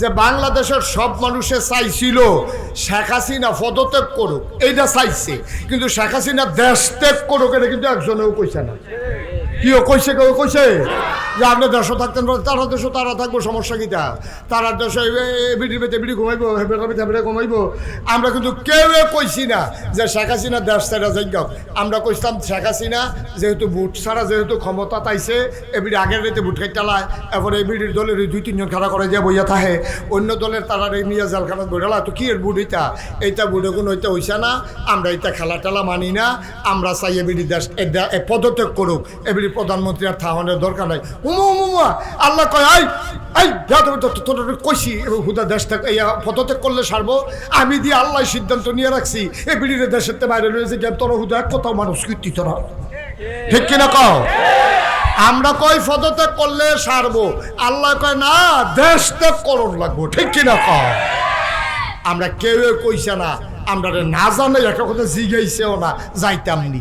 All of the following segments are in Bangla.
যে বাংলাদেশের সব মানুষে চাইছিল শেখ হাসিনা পদত্যাগ করুক, এইটা চাইছে। কিন্তু শেখ হাসিনা দেশ ত্যাগ করুক, এটা কিন্তু একজনেও কইছে না। কিও কইছে কেউ, কইছে? যে আপনি দেশও থাকতেন, তারা দেশও তারা থাকব, সমস্যা কিটা? তারা দেশে এবিডি পেতে এবিডি ঘুমাইবো হেবেটা আমরা কিন্তু কেউ কইছি না যে শেখ হাসিনা দেশ ছাড়া যাইগ আমরা কইছিলাম শেখ হাসিনা যেহেতু বুট ছাড়া যেহেতু ক্ষমতা তাইছে এবিডি আগের রেতে বুট খাই চালায়, এরপরে এবিডির দলের দুই, তিনজন খেলা করে যে বইয়া থাকে, অন্য দলের তারা নিয়ে জালখানা বইলা তো কি এর বুট এইটা? এইটা বুটে কোনো ওইটা হইছে না। আমরা এইটা খেলা টেলা মানি না। আমরা চাই এবিডি দেশ পদত্যাগ করুক। এবিডি প্রধানমন্ত্রী আর থাহনের দরকার নাই। উমা উমা আল্লাহ কয়, আই তো তোর কইছি হুদা দেশ থেকে, এই পদত্যাগ করলে সারবো। আমি দিয়ে আল্লাহ সিদ্ধান্ত নিয়ে রাখছি। এ বিড়ির দেশের বাইরে রয়েছে, জ্ঞান তোর হুদা কোথাও মানুষ কীর্তি তোরা ঠিক কিনা কও? আমরা কই পদত্যাগ করলে সারবো? আল্লাহ কয়, না, দেশ ত্যাগ করণ লাগবো। ঠিক কিনা কও? আমরা কেউ কইছে না। আমরা না জানে একটা কথা জিগাইছেও না, যাইতাম নি।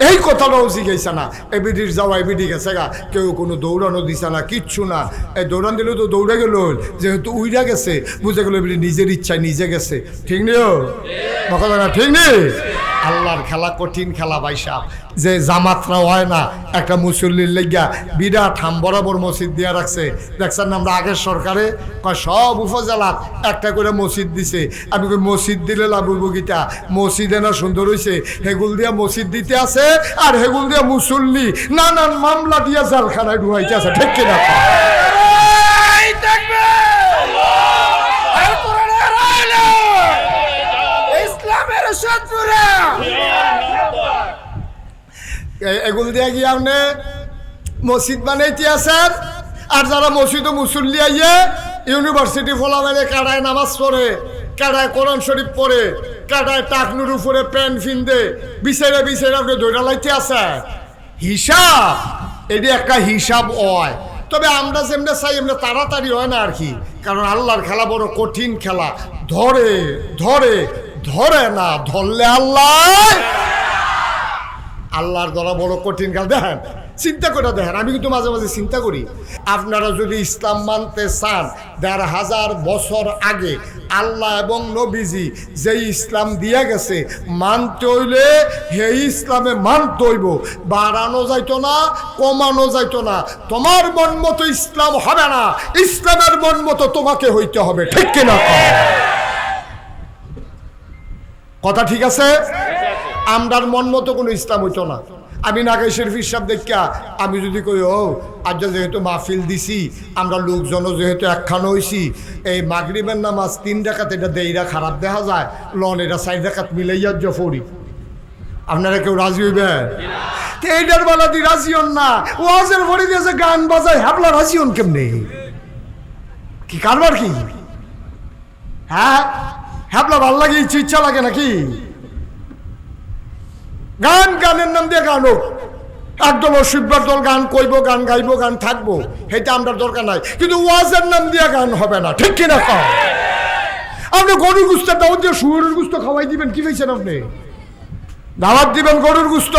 এই কথাটাও গেছে না। এবিডির যাওয়া এবিডি গেছে গা। কেউ কোনো দৌড়ানো দিছে না, কিচ্ছু না। এই দৌড়ান দিলেও তো দৌড়ে গেল, যেহেতু উইরা গেছে, বুঝে গেল এবিডি নিজের ইচ্ছায় নিজে গেছে। ঠিক নেই কথা না ঠিক নেই আল্লাহর খেলা কঠিন খেলা বাইসা যে জামাতরা হয় না, একটা মুসল্লির লেগিয়া বিরাট হাম বরাবর মসজিদ দিয়া রাখছে। দেখছেন আমরা আগের সরকারে কয় সব উপজেলাত একটা করে মসজিদ দিছে। আমি কই মসজিদ দিলে গীতা মসজিদে না সুন্দর হইছে। হেগুল দিয়া মসজিদ দিতে আছে আর হেগুল দিয়া মুসল্লি নানান মামলা দিয়া জালখানায় ঢুকাইতে আছে। ঠিক কিনা এই দেখবে আর কোরআনের আলো এগুল দিয়া আপনি মসজিদ বানাইতে আছেন? আর যারা মসজিদ মুসল্লি আইয়ে ইউনিভার্সিটি ফলামেলে কাটায় নামাজ পড়ে কাটায় কোরআন শরীফ পড়ে কাটায় টাকনুর উপরে প্যান ফিন্দে বিচারে বিচারে আপনি দৈরা লাইতে আছে হিসাব, এটি একটা হিসাব হয়। তবে আমরা যেমনি চাই, এমনি তাড়াতাড়ি হয় না আর কি। কারণ আল্লাহর খেলা বড় কঠিন খেলা। ধরে ধরে ধরে না, ধরলে আল্লাহ। আল্লাহর দ্বারা বড় কঠিন কাল দেখেন, চিন্তা করে দেখেন, আমি কিন্তু মাঝে মাঝে চিন্তা করি, আপনারা যদি ইসলাম মানতে চান, দেড় হাজার বছর আগে আল্লাহ এবং নবীজি যে ইসলাম দিয়ে গেছে, মানতে হইলে হে ইসলামে মানতে হইব। বাড়ানো যাইতো না, কমানো যাইতো না। তোমার মন মতো ইসলাম হবে না, ইসলামের মন মতো তোমাকে হইতে হবে, ঠিক কিনা? কথা ঠিক আছে? আমরার মন মতো কোনো ইসলাম হইতো না। আমি নাগাই শরীফ হিসাব দেখা আমি যদি কই, ও আজ যেহেতু মাহফিল দিছি, আমরা লোকজনও যেহেতু একখানো হইছি, এই মাগরিবের নামাজ তিন ডাকাত এটা দেইরা খারাপ দেখা যায়, লন এটা চার ডাকাত মিলাইয়া ফরি আপনারা কেউ রাজি হইবেন? তো এইটার বেলা দি রাজি হন না। ওয়াজের ভরে দিয়েছে গান বাজায়, হাবলা রাজি হন কেমনে? কি কারবার কি? হ্যাঁ? হ্যাবলা ভালো লাগে, ইচ্ছে ইচ্ছা লাগে নাকি? গান গানের নাম দিয়ে গান হোক। একদম অসুবিধার দল গান কইব, গান গাইবো, গান থাকব এটা আমরা দরকার নাই। কিন্তু ওয়াজের নাম দিয়ে গান হবে না, ঠিক কিনা কম আপনি গরুর গুস্তের দাওয়াত দিয়ে শুয়োরের গুস্ত খাওয়াই দিবেন, কি পেয়েছেন আপনি? দাওয়াত দিবেন গরুর গুস্ত,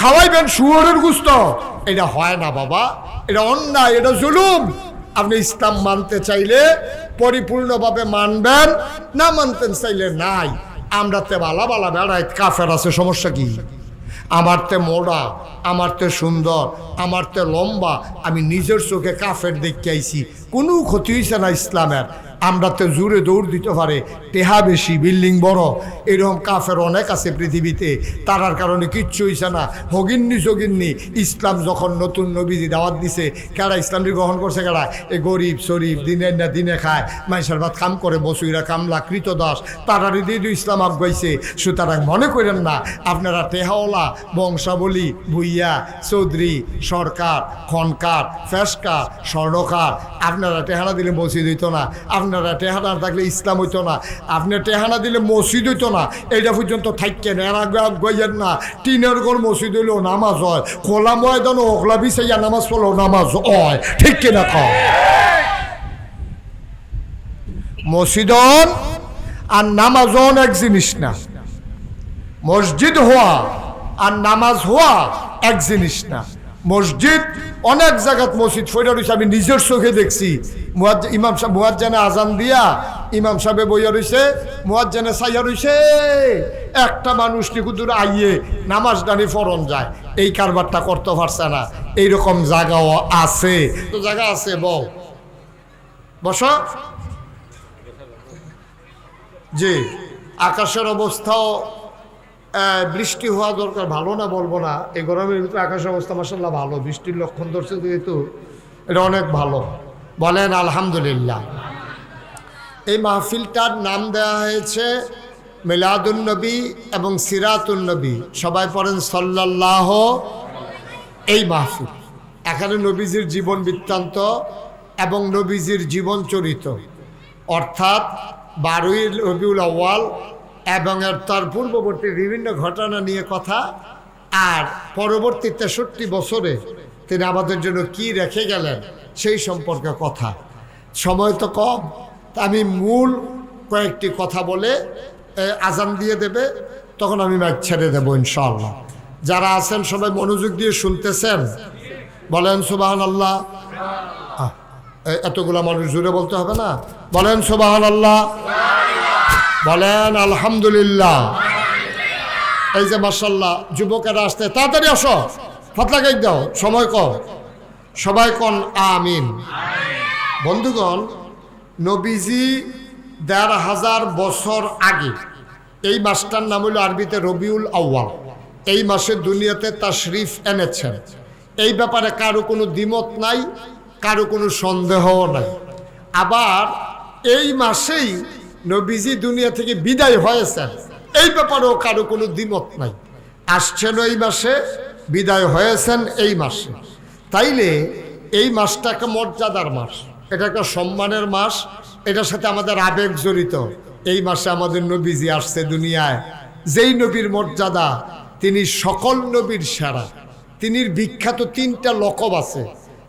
খাওয়াইবেন শুয়োরের গুস্ত। এটা হয় না বাবা, এটা অন্যায়, এটা জুলুম। আপনি ইসলাম মানতে চাইলে পরিপূর্ণভাবে মানবেন, না মানতেন চাইলে নাই। আমরা তে বালা বালা বেড়াই কাফের আছে, সমস্যা কি? আমার তে মোড়া, আমার তে সুন্দর, আমার তে লম্বা, আমি নিজের চোখে কাফের দেখতে আইছি কোনো ক্ষতি হয়েছে না ইসলামের। আমরা তো জোরে দৌড় দিতে পারে। টেহা বেশি, বিল্ডিং বড়। এরকম কাফের অনেক আছে পৃথিবীতে। তারার কারণে কিচ্ছু হইছে না। হগিন্নি সগিন্নি, ইসলাম যখন নতুন নবীজি দাওয়াত দিছে কারা ইসলামটি গ্রহণ করছে কারা এ গরিব, শরীফ, দিনের না দিনে খায়। মাইসার ভাত কাম করে, বসুইরা কামলা, কৃতদাস। তারারই দিয়ে ইসলাম আগাইছে সুতরাং মনে করেন না, আপনারা টেহাওলা বংশাবলী, ভুইয়া, চৌধুরী, সরকার, খনকার ফেসকার স্বর্ণকার, আপনারা টেহারা দিলে মসজিদ হইতো না। আপনারা টেহানা থাকলে ইসলাম হইতো না। আপনি টেহানা দিলে মসজিদ হইতো না। এইটা পর্যন্ত থাকেন এর গইয়েন না। টিনের ঘর মসজিদ হইলেও নামাজ হয়। খোলা ময়দান ওখলা বিছাইয়া নামাজ পড়লেও নামাজ হয়। ঠিক কিনা কম মসজিদন আর নামাজন এক জিনিস না। মসজিদ হওয়া আর নামাজ হওয়া এক জিনিস না। মসজিদ, অনেক জায়গাত মসজিদ ফইরা রয়েছে আমি নিজের চোখে দেখছি। ইমাম সাহেব মুয়াজ্জানে আজান দিয়া ইমাম সাহেবে বইয়া রয়েছে মুয়াজ্জানে সাইয়া রয়েছে একটা মানুষ নিকুদুর আইয়ে নামাজ দানি ফরন যায়। এই কারবারটা করতে পারছে না। এইরকম জায়গাও আছে। তো জায়গা আছে বউ বস। জি। আকাশের অবস্থাও বৃষ্টি হওয়া দরকার, ভালো না বলব না। এই গরমের ভিতরে আকাশের অবস্থা মাসাল্লাহ ভালো, বৃষ্টির লক্ষণ ধরছে যেহেতু এটা অনেক ভালো। বলেন, আলহামদুলিল্লাহ। এই মাহফিলটার নাম দেওয়া হয়েছে মিলাদুন্নবী এবং সিরাতুন্নবী সবাই পড়েন সাল্লাহ এই মাহফিল। এখানে নবীজির জীবন বৃত্তান্ত এবং নবীজির জীবন চরিত অর্থাৎ বারোই রবিউল আউ্য়াল এবং তার পূর্ববর্তী বিভিন্ন ঘটনা নিয়ে কথা, আর পরবর্তী তেষট্টি বছরে তিনি আমাদের জন্য কি রেখে গেলেন সেই সম্পর্কে কথা। সময় তো কম, আমি মূল কয়েকটি কথা বলে আজান দিয়ে দেবে, তখন আমি ম্যাচ ছেড়ে দেবো ইনশাল্লাহ যারা আছেন, সবাই মনোযোগ দিয়ে শুনতেছেন, বলেন সুবাহান আল্লাহ এতগুলা মানুষ জুড়ে বলতে হবে না? বলেন সুবাহান আল্লাহ বলেন, আলহামদুলিল্লাহ। এই যে মার্শাল্লাহ যুবকেরা আসতে তাড়াতাড়ি আসো। ফাতলা গাইড দাও, সময় কম। সবাই কন, আমিন। বন্ধুগণ, নবীজি দেড় হাজার বছর আগে, এই মাসটার নাম হলো আরবিতে রবিউল আউ্য়াল। এই মাসে দুনিয়াতে তাশরিফ এনেছেন। এই ব্যাপারে কারও কোনো দ্বিমত নাই, কারও কোনো সন্দেহও নাই। আবার এই মাসেই নবীজি দুনিয়া থেকে বিদায় হয়েছেন। এই ব্যাপারেও কারও কোনো দ্বিমত নাই। আসছেন এই মাসে, বিদায় হয়েছেন এই মাসে। তাইলে এই মাসটা একটা মর্যাদার মাস। এটা একটা সম্মানের মাস। এটার সাথে আমাদের আবেগ জড়িত। এই মাসে আমাদের নবীজি আসছে দুনিয়ায়। যেই নবীর মর্যাদা, তিনি সকল নবীর সেরা। তিনি বিখ্যাত তিনটা লকব আছে।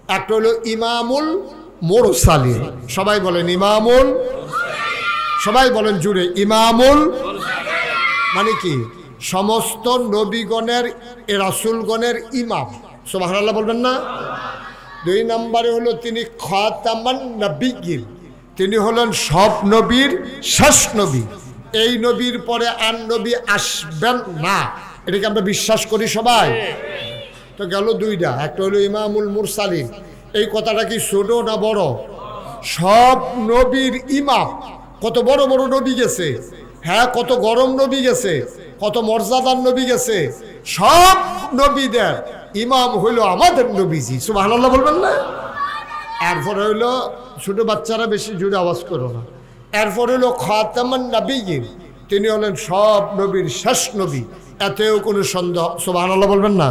একটা হলো ইমামুল মোরসালি সবাই বলেন ইমামুল সবাই বলেন জুড়ে, ইমামুল মানে কি? সমস্ত নবীগণের রাসুলগণের ইমাম। সোবাহ বলবেন না? দুই নম্বরে হলো তিনি খাতামান নবীগির তিনি হলেন সব নবীর শেষ নবী। এই নবীর পরে আর নবী আসবেন না। এটাকে আমরা বিশ্বাস করি সবাই। তো গেল দুইটা, একটা হলো ইমামুল মুরসালিন। এই কথাটা কি ছোট না বড়? সব নবীর ইমাম। কত বড় বড় নবী গেছে। হ্যাঁ কত গরম নবী গেছে, কত মর্যাদার নবী গেছে। সব নবীদের ইমাম হইল আমাদের নবীজি সুবাহ বলবেন না? এরপরে হইল ছোট বাচ্চারা বেশি জুড়ে আওয়াজ করো না। এরপর হইল খাতামান নবীন তিনি হলেন সব নবীর শেষ নবী। এতেও কোনো সন্দেহ সুবাহ বলবেন না?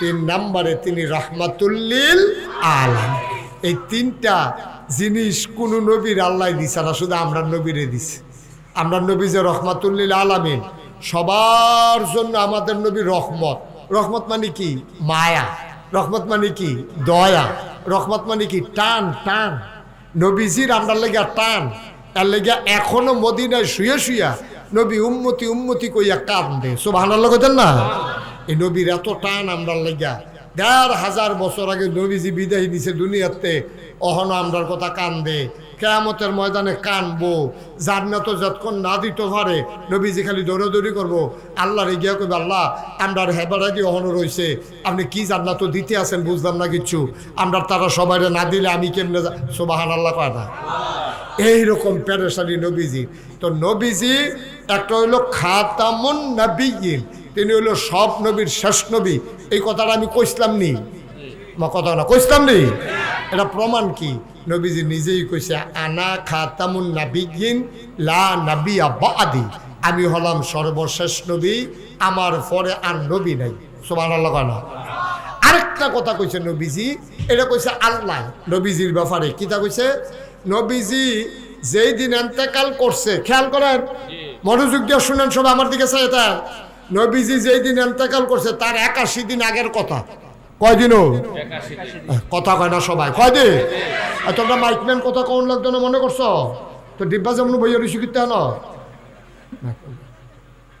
তিন নাম্বারে তিনি রহমাতুল্লিল আলম এই তিনটা জিনিস কোন নবীর আল্লাহ দিছে না, শুধু আমরা নবীরে দিছে। আমরা নবী যে রহমাতুল্লিল আলামিন, সবার জন্য আমাদের নবী রহমত। রহমত মানে কি? মায়া। রহমত মানে কি? দয়া। রহমত মানে কি? টান টান। নবীজির আমরা লেগা টান তার লেগা এখনও মদিনায় শুয়ে শুয়া নবী উম্মতি উম্মতি কইয়া কান্দে। সব ভালো লাগতেন না? এই নবীর এত টান আমরা লেগা দেড় হাজার বছর আগে নবীজি বিদায় দিছে দুনিয়াতে, অহন আমরার কথা কান্দে। কেয়ামতের ময়দানে কানবো। জান্নাত যতক্ষণ না দিতে পারে, নবীজি খালি দৌড়াদৌড়ি করব। আল্লাহরে গিয়া কইবে, আল্লাহ, আমরার হেবারা দিয়ে অহন রয়েছে আপনি কি জান্নাত দিতে আছেন বুঝলাম না কিচ্ছু। আমরা তারা সবাই না দিলে আমি কেমনে সোবাহান আল্লাহ কয় না। এইরকম প্যারেশানি নবীজি তো নবীজি একটা হইল খাতামুন নবীন তিনি হলো সব নবীর শেষ নবী। এই কথাটা আমি কইসলাম নি। কথা না কইসলাম নি? এটা প্রমাণ কি? নবীজি নিজেই কইছে আনা খাতামুন নাবিগিন লা নাবিয়া বাদি। আমি হলাম সর্বশেষ নবী আমার পরে আর নবী নাই। সোমান আল্লাহ না। আরেকটা কথা কইছে নবীজি এটা কইছে আল্লাহ নবীজির ব্যাপারে। কিতা কইছে? নবীজি যেই দিন এন্তেকাল করছে খেয়াল করেন? মনোযোগ দিয়ে শুনেন সব আমার দিকে চাই এটা নবীজি যেই দিন এন্তেকাল করছে তার একাশি দিন আগের কথা। কয়দিনও কথা কয় না সবাই। কয়দিন তোমরা মাইকম্যান কথা কোন লাগতো না মনে করছ? তো ডিব্বা যেমন বইয়া ঋষি করতে না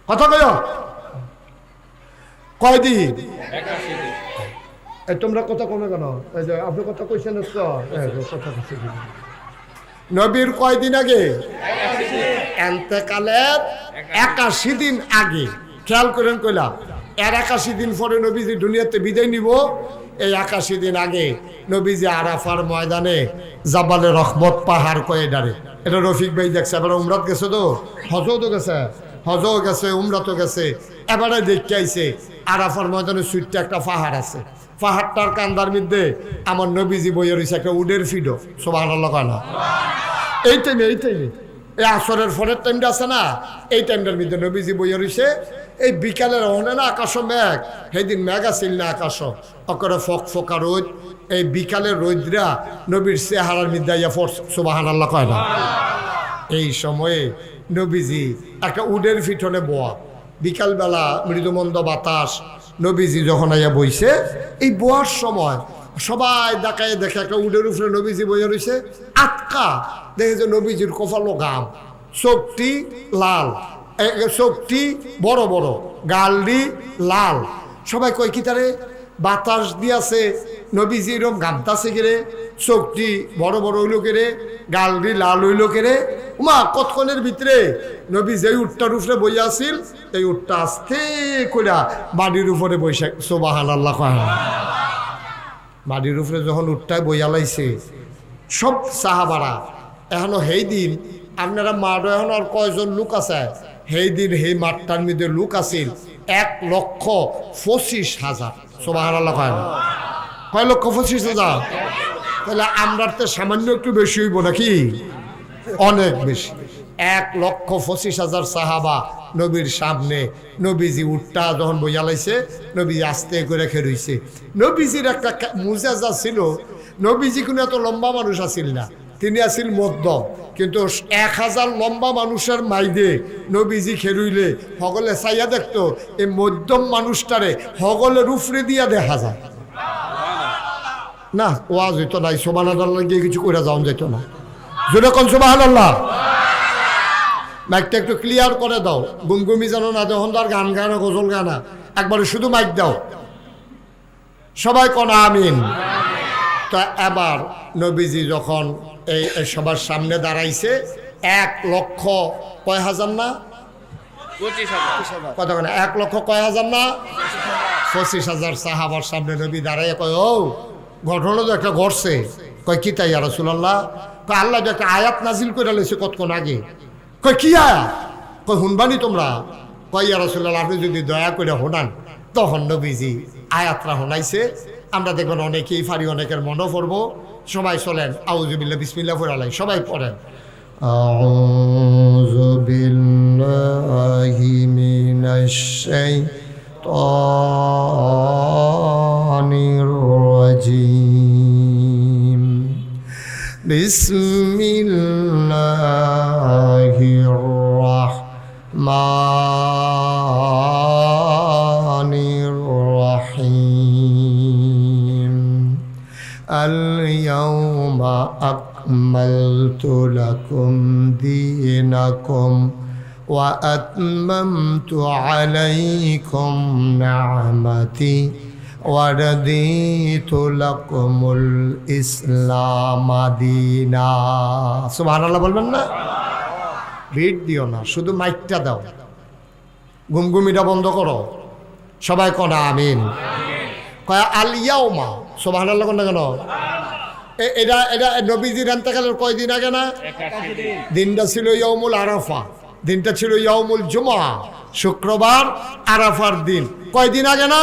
কথা কয়? কয়দিন তোমরা কথা কমে কেন? এই যে আপনি কথা কইছেন কথা কইছে নবীর কয়দিন আগে? এন্তেকালের একাশি দিন আগে। খেয়াল করেন কইলাম এর একাশি দিন পরে নবীজি দুনিয়াতে বিদায় নিব, এই একাশি দিন আগে নবীজি আরাফার ময়দানে জাবালে রহমত পাহাড় কয়ে ডারে। এটা রফিক ভাই দেখছে, এবার উমরাত গেছে তো? হজও তো গেছে, হজও গেছে, উমরাতও গেছে। এবারে দেখতে আইছে, আরাফার ময়দানে সুইটটা একটা পাহাড় আছে। পাহাড়টার কান্দার মধ্যে আমার নবীজি বইয়ে রয়েছে একটা উডের ফিডো। সব আল্লাহ কয় না? এই টাইমে এই টাইমে এই আসরের ফলের টাইমটা আছে না? এই টাইমটার মধ্যে নবীজি বইয়ে রইছে এই বিকালের অনে না আকাশ মেঘ, সেদিন মেঘ আসিল না আকাশ অকরে ফক ফকা রোদ, এই বিকালের রোদরা নবীর চেহারার মধ্যে ইয়া ফোর্স সুবাহান আল্লাহ কয় না। এই সময়ে নবীজি একটা উডের ফিটনে বোয়া। বিকালবেলা মৃদুমন্দ বাতাস নবীজি যখন আইয়া বইছে, এই বোয়ার সময় সবাই দেখায় দেখে একটা উডের উপরে নবীজি বইয়া রয়েছে আটকা। দেখে যে নবীজির কপালো গাম, চোখটি লাল। চোখটি বড় বড় গালডি লাল। সবাই কয়, কি তারে? বাতাস দিয়াছে, নবীজি এরম গামতাছে গেরে চোখটি বড় বড় হইল কেরে গালডি লাল হইল কেরে উমা, কতক্ষণের ভিতরে? নবী যেই উঠটার উপরে বইয়া আছিল এই উঠটা আস্তে কইরা বাড়ির উপরে বৈশা সোবাহান আল্লাহ বাড়ির উপরে যখন উঠটায় বইয়া লাইছে, সব সাহাবারা, এখনও সেই দিন, আপনারা মাঠ এখন আর কয়জন লোক আছে? সেই দিন সেই মাঠটার মধ্যে লোক আছিল এক লক্ষ পঁচিশ হাজার। সোবাহান কয় লক্ষ পঁচিশ হাজার? তাহলে আমরা তো সামান্য একটু বেশি হইব নাকি? অনেক বেশি। এক লক্ষ পঁচিশ হাজার সাহাবা নবীর সামনে নবীজি উঠটা যখন বইয়া লাইছে নবীজি আস্তে করে খেরইছে নবীজির একটা মুজাজা ছিল, নবীজি কোনো এত লম্বা মানুষ আছিল না। তিনি আছিল মধ্যম কিন্তু এক হাজার লম্বা মানুষের মাইদে নবীজি খেরুইলে সকলে চাইয়া দেখতো এই মধ্যম মানুষটারে সকলে উফরে দিয়া দেখা যায়। না, ওয়াজ হইতো নাই সোমান আল্লাহ গিয়ে কিছু করে যাওয়া যেত না। জোরে কোন সোমান মাইকটা একটু ক্লিয়ার করে দাও। গুমগুমি জানো না যখন তার গান গানা গজল গানা একবারে শুধু মাইক দাও। সবাই কোন আমিন। তা এবার নবীজি যখন এই সবার সামনে দাঁড়াইছে এক লক্ষ কয় হাজার না? কত কেন এক লক্ষ কয় হাজার না? পঁচিশ হাজার সাহাবার সামনে নবী দাঁড়াইয়া কয় ও ঘটনা তো একটা ঘটছে। কয় কি তাই রসুল্লাহ কয় আল্লাহ যে একটা আয়াত নাজিল করে লেছে কতক্ষণ আগে। কয় কি আয়াত? কয় শুনবানি তোমরা? কয় ইয়া রসুল্লাহ আপনি যদি দয়া করে শোনান তখন নবীজি আয়াতরা শোনাইছে আমরা দেখবেন অনেকেই ফারি অনেকের মনও পড়ব। সবাই চলেন আউজুবিল্লা বিসমিল্লা ফুরালাই সবাই পড়েন। বিসমিল্লা أكملت لكم دينكم وأتممت عليكم نعمتي ورضيت لكم الإسلام دينا سبحان الله বলবেন না ভিড় দিও না শুধু মাইকটা দাও গুমগুমিটা বন্ধ করো সবাই কনা আমিন কয় আলিয়াউমা সোভান আল্লাহ না কেন এ- এটা এটা নবীজির আন্তাকালের কয়দিন আগে না? দিনটা ছিল ইয়মুল আরাফা। দিনটা ছিল ইয়মুল জুমা শুক্রবার আরাফার দিন। কয়দিন আগে না?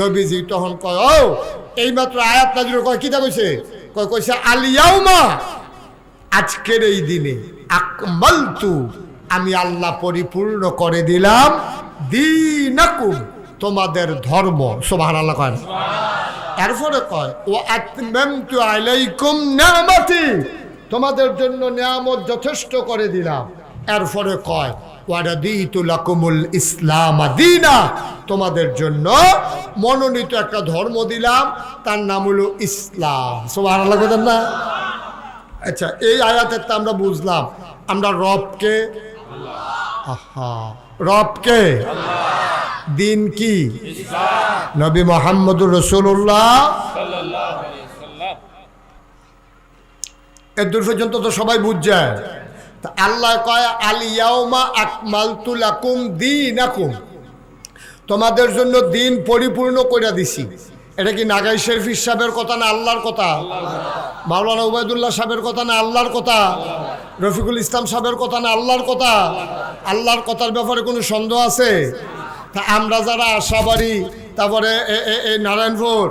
নবীজি তখন কয় ও এইমাত্র আয়াত নাজির কয় কিতা কইছে? কয় কইছে আলিয়াউমা আজকের এই দিনে আকমালতু আমি আল্লাহ পরিপূর্ণ করে দিলাম দিনাকুম। তোমাদের ধর্ম। সোভান আল্লাহ কয় না। এরপরে কয় ও আলাইকুম নিয়ামতি। তোমাদের জন্য নিয়ামত যথেষ্ট করে দিলাম। এরপরে কয় ওয়ারাদিতু লাকুমুল ইসলাম দিনা। তোমাদের জন্য মনোনীত একটা ধর্ম দিলাম তার নাম হলো ইসলাম। সুবহানাল্লাহ বলেন না। আচ্ছা এই আয়াতের তো আমরা বুঝলাম। আমরা রবকে আহা রবকে দিন কি? নবী মোহাম্মদুর রসুল্লাহ এদূর পর্যন্ত তো সবাই বুঝছে। তা আল্লাহ কয় আলিয়াউমা আকমালতু লাকুম দীনাকুম। তোমাদের জন্য দিন পরিপূর্ণ করে দিছি। এটা কি নাগাই শরফির সাহেবের কথা না আল্লাহর কথা? মাওলানা উবায়দুল্লাহ সাহেবের কথা না আল্লাহর কথা? রফিকুল ইসলাম সাহেবের কথা না আল্লাহর কথা? আল্লাহর কথার ব্যাপারে কোনো সন্দেহ আছে? তা আমরা যারা আশাবাড়ি তারপরে এই নারায়ণপুর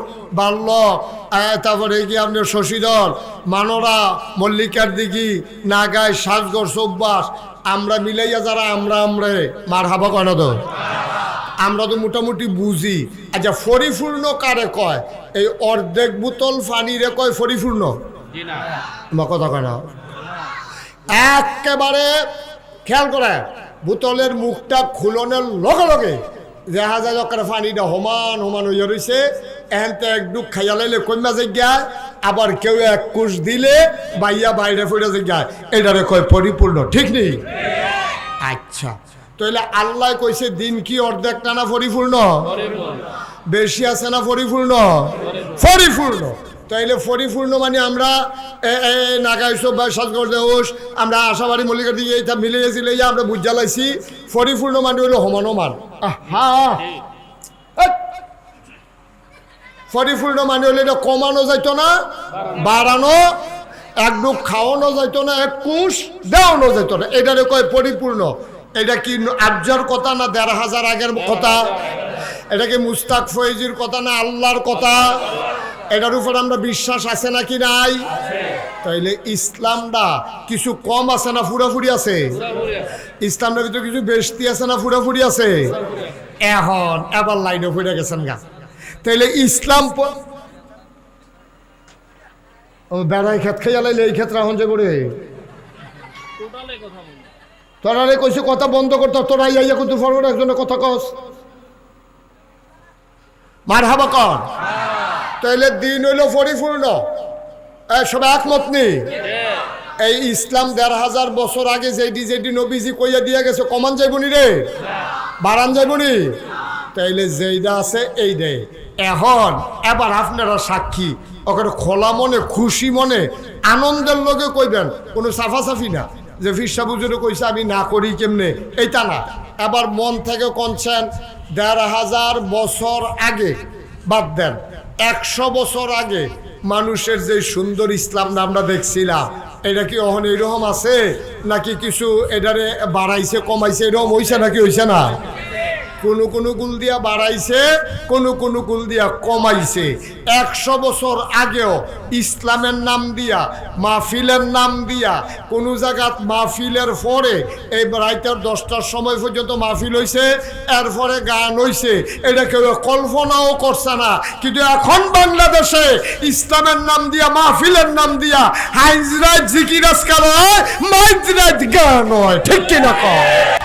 আহ, তারপরে কি আপনার শশীদল মানরা মল্লিকার দিঘি নাগাই সাজগড় চৌবাস আমরা মিলাইয়া যারা আমরা আমরা মার হাবা কেন তো? আমরা তো মোটামুটি বুঝি। আচ্ছা পরিপূর্ণ কারে কয়? এই অর্ধেক বোতল পানিরে কয় পরিপূর্ণ আমার কথা কেন একেবারে খেয়াল করে। বোতলের মুখটা খুলনের লগে লগে। দেখা যায় যখন পানিটা সমান সমান হইয়া রয়েছে এহেনতে এক ডুক খাইয়া লাইলে কমা জায়গায় আবার কেউ এক কুশ দিলে বাইয়া বাইরে ফিরে জায়গায় এটারে কয় পরিপূর্ণ ঠিক নেই? আচ্ছা তাহলে আল্লাহ কইছে দিন কি অর্ধেক না না পরিপূর্ণ। বেশি আছে না পরিপূর্ণ? পরিপূর্ণ। তাইলে পরিপূর্ণ মানে আমরা, এ- এ নাগাই সব বা সাজগর দেওস আমরা আশাবাড়ি মল্লিকা দিয়ে এটা মিলে গেছিল, এই আমরা বুঝা লাইছি পরিপূর্ণ মানে সমান আহা! হেৎ। পরিপূর্ণ মানে হলে এটা কমানো যাইতো না, বাড়ানো, এক ডুব খাওয়ানো যাইতো না, এক কুশ দেওয়ানো যাইতো না। এটারে কয় পরিপূর্ণ এটা কি আর্যর কথা না দেড় হাজার আগের কথা? এটা কি মুস্তাক ফয়েজির কথা না আল্লাহর কথা? এটার উপর আমরা বিশ্বাস আছে নাকি নাই? তাইলে ইসলামটা কিছু কম আছে না ফুরাফুরি আছে? ইসলামটার ভিতরে কিছু বেশতি আছে না ফুরাফুরি আছে? এখন এবার লাইনে ফুরে গেছেন গা। তাইলে ইসলাম ও বেড়াই খেত খাইয়া লাইলে এই ক্ষেত্রে এখন যে করে? তোরা কইছে কথা বন্ধ করতে তোরা ইয়া কিন্তু ফরওয়ার্ড একজনের কথা কস। মার হাবা কর। তাইলে দিন হইল পরিপূর্ণ। এ, সবাই একমত নেই এই ইসলাম দেড় হাজার বছর আগে যেটি যেটি নবীজি কইয়া দিয়া গেছে কমান যাইবনি রে? বাড়ান যাইবনি তাইলে যেইটা আছে এই দে এখন এবার আপনারা সাক্ষী। ওখানে খোলা মনে খুশি মনে আনন্দের লগে কইবেন কোনো সাফাসাফি না। যে ফিরসা বুজুরে কইছে আমি না করি কেমনে? এইটা না। এবার মন থেকে কনছেন দেড় হাজার বছর আগে বাদ দেন। একশো বছর আগে মানুষের যে সুন্দর ইসলামটা আমরা দেখছিলাম, এটা কি অহন এরকম আছে? নাকি কিছু এটারে বাড়াইছে, কমাইছে, এরকম হইছে নাকি হইছে না? কোনো কোনো গুল দিয়া বাড়াইছে, কোনো কোনো গুল দিয়া কমাইছে। একশো বছর আগেও ইসলামের নাম দিয়া, মাহফিলের নাম দিয়া, কোনো জায়গাত মাহফিলের পরে এই রাইতের দশটার সময় পর্যন্ত মাহফিল হইছে, এরপরে গান হইছে। এটা কেউ কল্পনাও করছে না। কিন্তু এখন বাংলাদেশে ইসলামের নাম দিয়া, মাহফিলের নাম দিয়া হাইজরাত জিকিরাজকার হয় মাইজরাত গান হয়। ঠিক কিনা কয়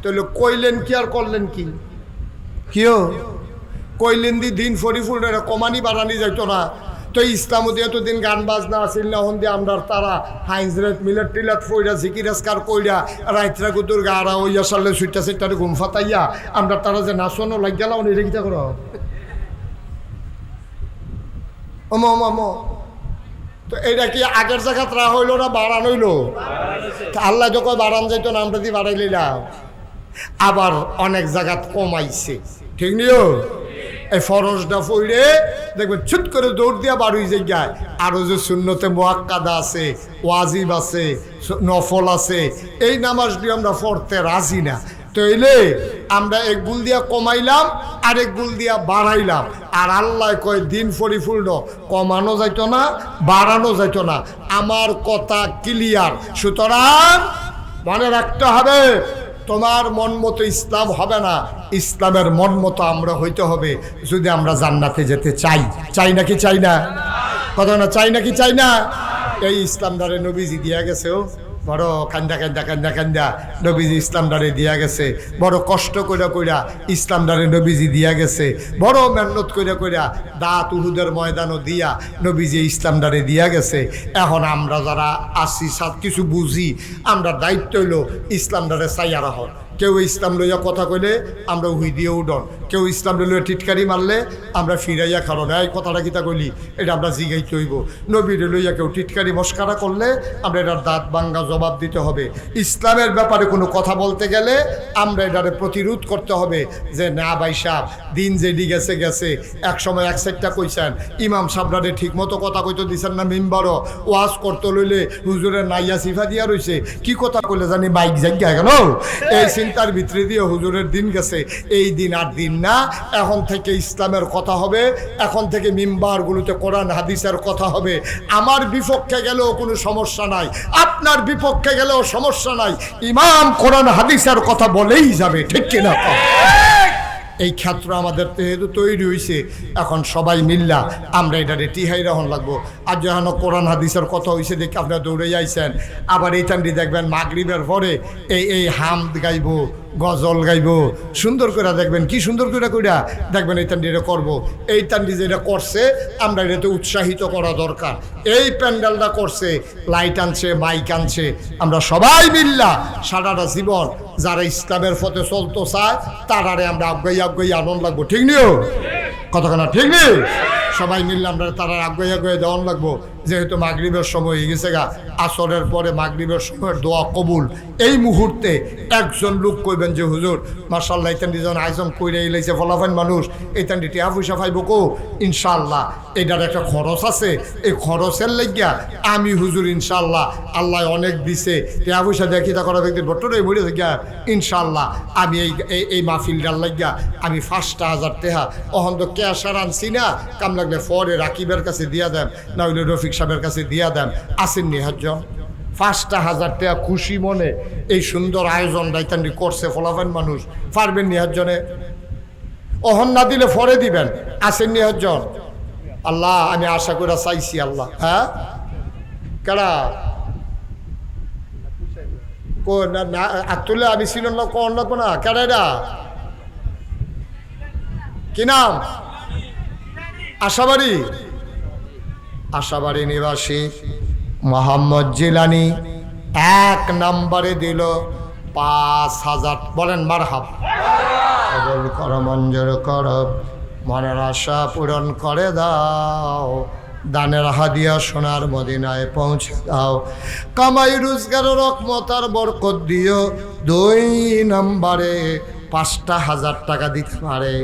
তাহলে কইলেন কি আর করলেন কি? কিও কইলেন দি দিন এটা কমানি বাড়ানি যাইতো না। তো ইসলাম দিয়ে তো দিন গান বাজনা আসিল না হন দিয়ে আমরা তারা হাইন্স রেট টিলাত ফইরা জিকিরাজকার কইরা, রাইতরা কুতুর গাড়া ওইয়া সালে সুইটা সেটারে ঘুম ফাতাইয়া আমরা তারা যে নাচনও লাগ গেলাম এটা কিতা করো? অম অম অম। তো এটা কি আগের জায়গাত রা হইল না বাড়ান হইল? আল্লাহ যখন বাড়ান যাইতো না, আমরা দিয়ে বাড়াই আবার অনেক জায়গাত কমাইছে। ঠিক নিও? এই ফরজটা ফইরে দেখবে ছুট করে দৌড় দিয়া বাড়ুই জায়গায় আরও যে শূন্যতে মোয়াক্কাদা আছে, ওয়াজিব আছে নফল আছে, এই নামাজটি আমরা পড়তে রাজি না। তৈলে আমরা এক গুল দিয়া কমাইলাম আর এক গুল দিয়া বাড়াইলাম। আর আল্লাহ কয়, দিন পরিপূর্ণ, কমানো যাইত না, বাড়ানো যাইত না। আমার কথা ক্লিয়ার সুতরাং মনে রাখতে হবে তোমার মন মতো ইসলাম হবে না, ইসলামের মন মতো আমরা হইতে হবে, যদি আমরা জান্নাতে যেতে চাই। চাই নাকি চাই না? কথা না, চাই নাকি চাই না? এই ইসলাম দ্বারে নবীজি দিয়া গেছে ও। বড় কান্দা কান্দা কান্দা কান্দা নবীজি ইসলাম দ্বারে দিয়া গেছে। বড় কষ্ট কইরা কইরা ইসলাম দ্বারে নবীজি দিয়া গেছে। বড় মেহনত কইরা কইরা দাঁত উহুদের ময়দানও দিয়া নবীজি ইসলাম দ্বারে দিয়া গেছে। এখন আমরা যারা আসি সব কিছু বুঝি, আমরা দায়িত্ব হইল ইসলাম দ্বারে চাইয়া রাখ। কেউ ইসলাম লইয়া কথা কইলে আমরা হুই দিয়ে উডন। কেউ ইসলাম লইয়া টিটকারি মারলে আমরা ফিরাইয়া কারণ এই কথাটা কিতা কইলি? এটা আমরা জিগাই হইব। নবীরে লইয়া কেউ টিটকারি মস্কারা করলে আমরা এটার দাঁত বাঙ্গা জবাব দিতে হবে। ইসলামের ব্যাপারে কোনো কথা বলতে গেলে আমরা এটারে প্রতিরোধ করতে হবে যে, না ভাই সাহ দিন যেডি গেছে গেছে। এক সময় এক সাইডটা কইছেন। ইমাম সাবরারে ঠিক মতো কথা কইতে দিছেন না মিম্বারও। ওয়াজ করতে লইলে হুজুরের নাইয়া সিফা দিয়া রইছে। কি কথা কইলে জানি বাইক জায়গা কেন এই চিন্তার ভিতরে দিয়ে হুজুরের দিন গেছে। এই দিন আর দিন না, এখন থেকে ইসলামের কথা হবে, এখন থেকে মিম্বারগুলোতে কোরআন, হাদিসের কথা হবে। আমার বিপক্ষে গেলেও কোনো সমস্যা নাই, আপনার বিপক্ষে গেলেও সমস্যা নাই। ইমাম কোরআন, হাদিসের কথা বলেই যাবে, ঠিক কিনা? এই ক্ষেত্র আমাদের যেহেতু তৈরি হয়েছে এখন সবাই মিল্লা, আমরা এটা টিহাই রহন লাগবো। আর যখন কোরআন হাদিসের কথা হয়েছে দেখে আপনারা দৌড়ে যাইছেন আবার এই টান্ডি দেখবেন মাগরিবের পরে এই এই হাম গাইব। গজল গাইব, সুন্দর করে দেখবেন। কি সুন্দর করে কইরা? দেখবেন এই টান্ডি এটা করব। এই টান্ডি যেটা করছে, আমরা এটাতে উৎসাহিত করা দরকার। এই প্যান্ডেলটা করছে, লাইট আনছে, মাইক আনছে, আমরা সবাই মিল্লা সারাটা জীবন যারা ইসলামের পথে চলতো চায়, তারারে আমরা আগাই আগাই আনন্দ লাগবো। ঠিক নিও কতক্ষণ ঠিক নেই সবাই মিললে আমরা তারা আগাই আগাই দেওয়ান লাগবো। যেহেতু মাগরিবের সময় হয়ে গেছে গা, আসরের পরে মাগরিবের সময়ের দোয়া কবুল। এই মুহূর্তে একজন লোক কইবেন যে, হুজুর মার্শাল্লাহ ইতান যখন আয়োজন কইরে এলাইছে ফলাফাইন মানুষ এইতান টিয়া পয়সা পাইব কো? ইনশাল্লাহ এটার একটা খরচ আছে। এই খরচের লাগিয়া আমি হুজুর ইনশাল্লাহ আল্লাহ অনেক দিছে। টিয়া পয়সা দেখি কিতা করা ব্যক্তির বটরে মরে থাকিয়া ইনশাল্লাহ আমি এই, এই- মাহফিলটার লাগিয়া আমি পাঁচটা হাজার টেহা, অহন তো ক্যাশার আনছি না, কাম লাগলে পরে রাকিবের কাছে দিয়া দেন না হইলে রফিক সাহেবের কাছে দিয়া দেন আসেননি হাজন পাঁচটা হাজার টাকা খুশি মনে এই সুন্দর আয়োজন দায়িত্বান্ডি করছে ফলাফেন মানুষ। পারবেন নিহাজনে অহন না দিলে ফরে দিবেন। আসেন নিহাজন আল্লাহ, আমি আশা করে চাইছি আল্লাহ। হ্যাঁ? কেডা? কো না না আমি ছিল না কোন লাগবো না কেডা এটা? কি নাম? আশাবাড়ি? আশাবাড়ি নিবাসী মোহাম্মদ জিলানি এক নম্বরে দিল পাঁচ হাজার। বলেন, মারহাব। কবল কর, মঞ্জুর কর, মনের আশা পূরণ করে দাও। দানের হাদিয়া সোনার মদিনায় পৌঁছে দাও। কামাই রোজগার রকমতার বরকত দিও। দুই নম্বরে পাঁচটা হাজার টাকা দিতে পারে।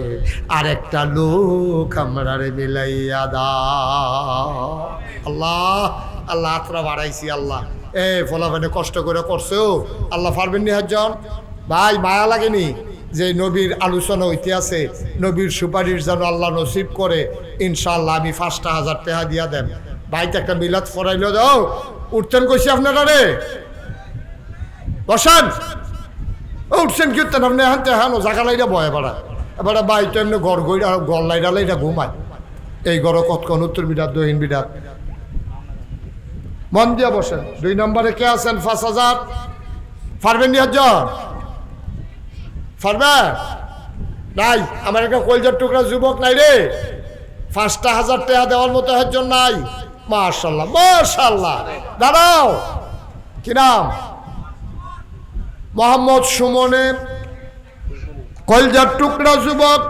আর একটা লোক আমরা রে মিলাইয়া দা আল্লাহ আল্লাহ আত্রা বাড়াইছি, আল্লাহ। এ ফলাফানে কষ্ট করে করছ? আল্লাহ পারবেন নি হাজন ভাই, মায়া লাগেনি যে নবীর আলোচনা হইতে আছে? নবীর সুপারিশ যেন আল্লাহ নসিব করে ইনশাল্লাহ আমি পাঁচটা হাজার টাকা দিয়া দেন ভাইতে একটা মিলাদ ফরাইল দাও। উঠতেন কইছি আপনারা রে? বসান। ও উঠছেন কি উঠতেন আপনি হানতে হানো জাগা লাইরা বয় এবার এবার বাই তো এমনি গড় গইরা গল লাইরা লাইরা ঘুমায়। এই গড় কতক্ষণ? উত্তর বিরাট, দক্ষিণ বিরাট। মন দিয়ে বসেন দুই নম্বরে কে আছেন? পাঁচ হাজার। পারবেন নি হাজার পারবে? নাই, আমার একটা কলজার টুকরা যুবক নাই রে। পাঁচটা হাজার টাকা দেওয়ার মতো একজন নাই। মার্শাল্লাহ মার্শাল্লাহ দাঁড়াও। কি নাম? মোহাম্মদ সুমনে, কলজার টুকরা যুবক,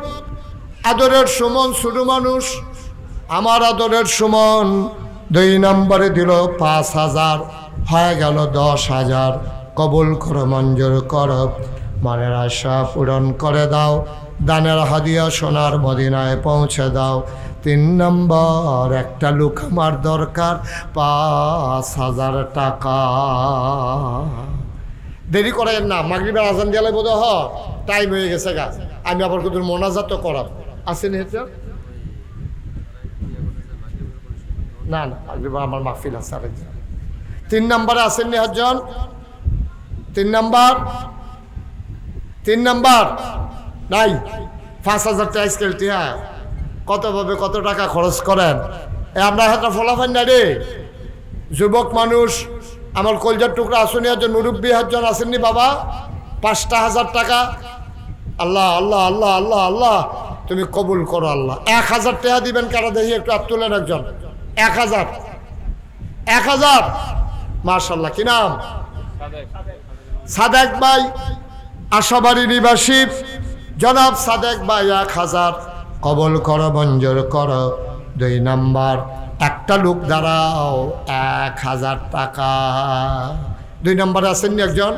আদরের সুমন ছোট মানুষ, আমার আদরের সুমন দুই নম্বরে দিল পাঁচ হাজার, হয়ে গেল দশ হাজার। কবুল কর, মঞ্জুর কর, মনের আশা পূরণ করে দাও, দানের হাদিয়া সোনার মদিনায় পৌঁছে দাও। তিন নম্বর, একটা লোক আমার দরকার, পাঁচ হাজার টাকা। দেরি করেন না, মাগরিবের আজান দিয়ালে বোধ হ টাইম হয়ে গেছে গা। আমি আবার কিন্তু মোনাজাত করাব আসেন হেঁটে না না মাগরিবের আমার মাহফিল আছে তিন নম্বরে আসেন নি হজন তিন নাম্বার? তিন নাম্বার? নাই, পাঁচ হাজার টাকা টিয়া কত ভাবে কত টাকা খরচ করেন? এ, আমরা হাতে ফলাফান না রে। যুবক মানুষ আমার কলজার টুকরা আসনি একজন মুরব্বী একজন আসেননি বাবা, পাঁচটা হাজার টাকা। আল্লাহ আল্লাহ আল্লাহ আল্লাহ আল্লাহ, তুমি কবুল করো আল্লাহ। এক হাজার টাকা দিবেন কারা দেখি একটু হাত তুলেন একজন। এক হাজার। এক হাজার। মার্শাল্লাহ কি নাম? সাদেক ভাই, আশাবাড়ি নিবাসী। জনাব সাদেক ভাই, এক হাজার। কবল কর, মঞ্জুর কর। দুই নাম্বার। একটা লোক দাঁড়াও, এক হাজার টাকা। দুই নম্বরে আসেননি একজন?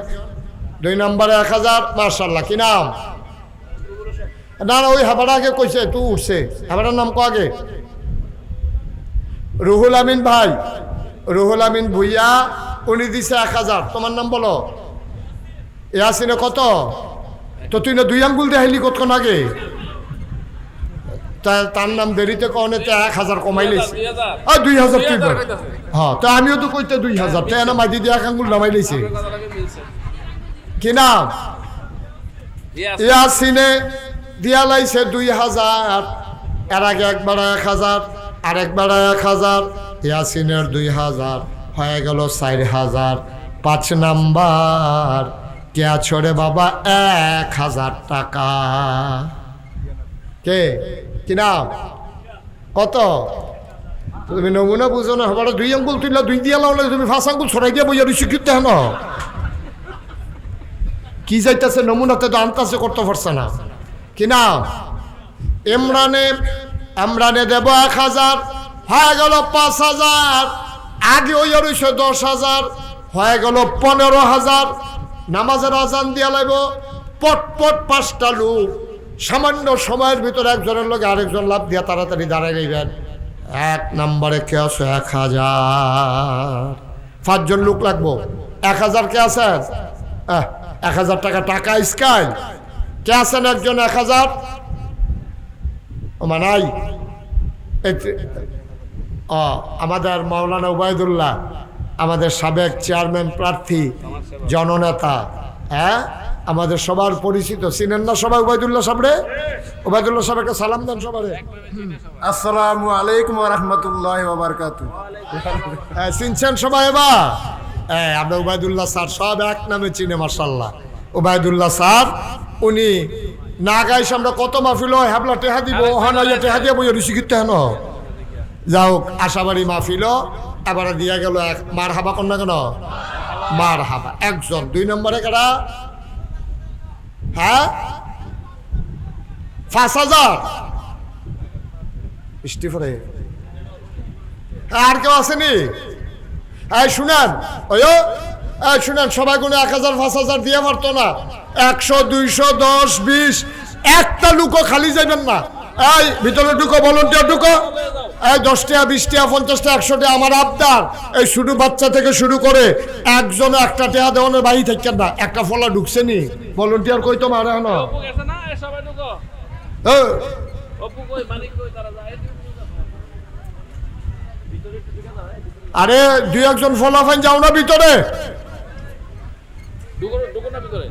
দুই নম্বরে এক হাজার মার্শাল্লাহ কি নাম? না ওই হাবাটা আগে কইছে তুই উঠছে। হাবাটার নাম কো আগে? রুহুল আমিন ভাই। রুহুল আমিন ভুইয়া, উনি দিছে এক হাজার। তোমার নাম বলো। ইয়াসিনে কত? তো তুই না দুই আঙ্গুল দেখাইলি কতক্ষণ আগে? তা- তার নাম দেরিতে কনে তো এক হাজার কমাই লেছি আর দুই হাজার। তুই হ্যাঁ তো আমিও তো কইতে দুই হাজার। তো এনে মাঝি দিয়ে এক আঙ্গুল নামাই লেছি কি নাম? ইয়াসিনে। দিয়া লাইছে দুই হাজার এর আগে একবার এক হাজার আর একবার এক হাজার। ইয়াসিনের দুই হাজার হয়ে গেল চার হাজার। পাঁচ নাম্বার কেয়া ছড়ে বাবা? এক হাজার টাকা। কে? কি নাম? কত? তুমি নমুনা বুঝো না, হবার দুই আঙ্গুল তুললা দুই দিয়া লাউলে তুমি ফাঁস আঙ্গুল ছড়াই দিয়া বইয়া শিক্ষিত হেন? কি যাইতেছে নমুনাতে তো আনতাছে করতে পারছে না। কি না ইমরানে ইমরানে দেব এক হাজার, হয়ে গেল পাঁচ হাজার, আগে ওই রয়েছে দশ হাজার, হয়ে গেল পনেরো হাজার। নামাজের আজান দিয়া লাগব পট পট পাঁচটা লোক। সামান্য সময়ের ভিতরে একজনের লোক আরেকজন লাভ দিয়ে তাড়াতাড়ি দাঁড়াই নেবেন এক নম্বরে কে আছে? এক হাজার। পাঁচজন লোক লাগবো। এক হাজার কে আহ, এক হাজার টাকা টাকা স্কাই। কে আছেন একজন এক হাজার? মানাই ও আমাদের মাওলানা উবায়দুল্লাহ আমাদের সাবেক চেয়ারম্যান প্রার্থী জননেতা হ্যাঁ? আমাদের সবার পরিচিত। চিনেন না সবাই উবায়দুল্লাহ সামনে উবায়দুল্লাহ সাহেবকে সালাম দেন সবারে আসসালামু আলাইকুম রহমতুল্লাহ বারকাতু হ্যাঁ, চিনছেন সবাই এবার? হ্যাঁ আমরা উবায়দুল্লাহ স্যার সব এক নামে চিনে মার্শাল্লাহ উবায়দুল্লাহ স্যার উনি না গাইছে আমরা কত মাহফিল হয় হাবলা টেহা দিব হানাইয়া টেহা দিয়ে বইয়া ঋষি কীর্তে হেন যাও আশাবাড়ি মাহফিল এবারে দিয়া গেল এক মার হাবা কন্যা কেন? মার হাবা একজন দুই নম্বরে কেডা? হ্যাঁ? পাঁচ হাজার? পরে আর কেউ আসেনি? এই শুনেন ওই শুনেন, সবাই কোনো এক হাজার, পাঁচ হাজার দিয়ে পারতো না। একশো, দুইশো, দশ, বিশ একটা লুকো খালি যাবেন না। এই ভিতরে ঢুকো ভলন্টিয়ার ঢুকো। এই দশ টাকা বিশ টাকা পঞ্চাশ টাকা একশো টাকা আমার আবদার। এই শুধু বাচ্চা থেকে শুরু করে একজন একটা টাকা দেওয়ানোর বাড়ি থাকেন না একটা ফলা ঢুকছে নি। ভলন্টিয়ার কই তো মারে হন আরে দুই একজন ফলাফাইন যাও না ভিতরে। ঢুকো না ভিতরে।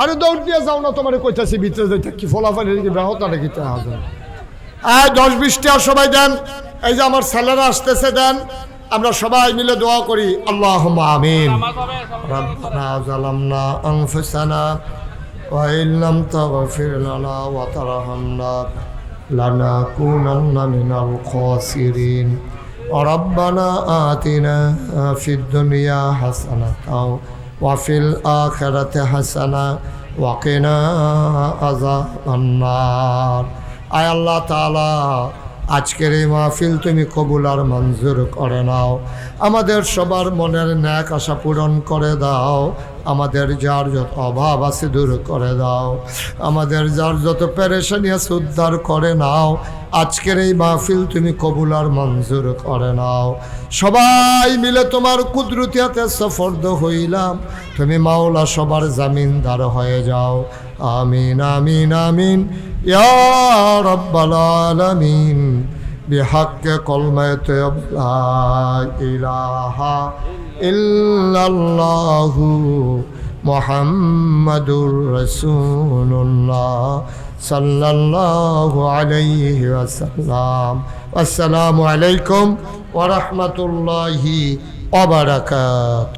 আরে দৌড় দিয়ে যাও না তোমার কইতাছি ভিতরে যাইতে কি ফলাফল এদিকে ব্যাহত নাকি তা হাজার এই দশ বিশটা সবাই দেন এই যে আমার ছেলেরা আসতেছে দেন আমরা সবাই মিলে দোয়া করি আল্লাহ আমিন নামাজ হবে সবাই ربنا ظلمنا أنفسنا وإن لم تغفر لنا وترحمنا لنكونن من الخاسرين ربنا آتنا في الدنيا حسنة وفي الآخرة حسنة وقنا عذاب النار. أي الله تعالى আজকের এই মাহফিল তুমি কবুল আর মঞ্জুর করে নাও। আমাদের সবার মনের ন্যাক আশা পূরণ করে দাও। আমাদের যার যত অভাব আছে দূর করে দাও। আমাদের যার যত পেরেশানি আছে উদ্ধার করে নাও। আজকের এই মাহফিল তুমি কবুল আর মঞ্জুর করে নাও। সবাই মিলে তোমার কুদরতিয়াতে সফর্দ হইলাম। তুমি মাওলা সবার জামিনদার হয়ে যাও। আমিন আমিন আমিন ইয়া রব্বাল আলামিন بحق كلمة لا إله إلا الله محمد رسول الله صلى الله عليه وسلم والسلام عليكم ورحمة الله وبركاته